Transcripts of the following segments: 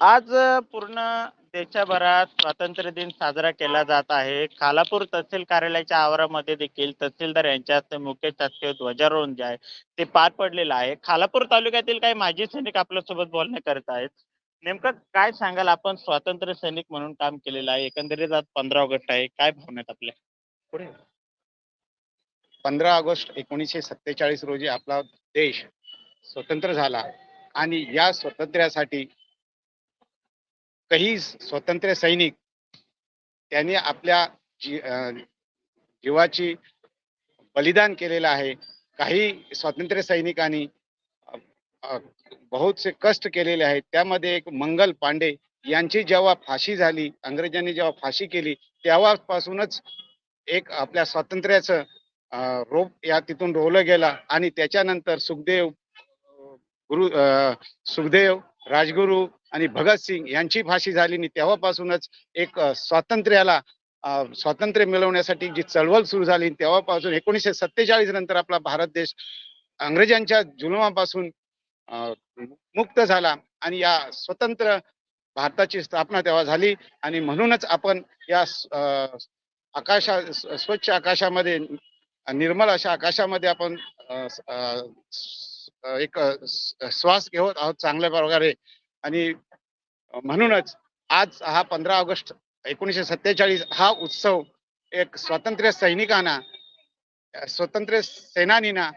आज पूर्ण देशभरात स्वातंत्र्य दिन साजरा केला जात आहे. खालापूर तहसील कार्यालयाच्या आवारामध्ये देखील तहसीलदार यांच्या हस्ते मुख्य शासकीय ध्वजारोहण जे आहे ते पार पडलेलं आहे. खालापूर तालुक्यातील काही माजी सैनिक आपल्यासोबत बोलणे करत आहेत. नेमकं काय सांगाल आपण? स्वातंत्र्य सैनिक म्हणून काम केलेलं आहे. एकंदरीत आज पंधरा ऑगस्ट आहे. काय भावना आहेत आपल्या? पुढे. पंधरा ऑगस्ट एकोणीसशे सत्तेचाळीस रोजी आपला देश स्वतंत्र झाला आणि या स्वातंत्र्यासाठी काही स्वतंत्र सैनिक त्यांनी आपल्या जी जीवाची बलिदान केलेलं आहे. काही स्वातंत्र्य सैनिकांनी बहुतसे कष्ट केलेले आहेत. त्यामध्ये एक मंगल पांडे यांची जेव्हा फाशी झाली अंग्रेजांनी जेव्हा फाशी केली तेव्हापासूनच एक आपल्या स्वातंत्र्याचं रोप या तिथून रोवलं गेला आणि त्याच्यानंतर सुखदेव गुरु अं, सुखदेव राजगुरू आणि भगतसिंग यांची फाशी झाली आणि तेव्हापासूनच एक स्वातंत्र्याला स्वातंत्र्य मिळवण्यासाठी जी चळवळ सुरू झाली तेव्हापासून एकोणीसशे सत्तेचाळीस नंतर आपला भारत देश अंग्रेजांच्या जुलमापासून अं, मुक्त झाला आणि या स्वतंत्र भारताची स्थापना तेव्हा झाली आणि म्हणूनच आपण या अं, आकाशा स्वच्छ आकाशामध्ये निर्मल अशा आकाशामध्ये आपण एक श्वास घेत आहोत चांगल्या प्रकारे. आणि म्हणूनच आज हा पंधरा ऑगस्ट एकोणीसशे सत्तेचाळीस हा उत्सव एक स्वातंत्र्य सैनिकांना स्वतंत्र सेनानीना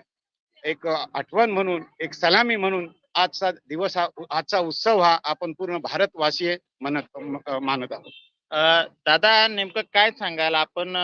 एक आठवण म्हणून एक सलामी म्हणून आजचा दिवस हा आजचा उत्सव हा आपण पूर्ण भारतवासीय म्हणत मानत आहोत. दादा नेमकं काय सांगाल? आपण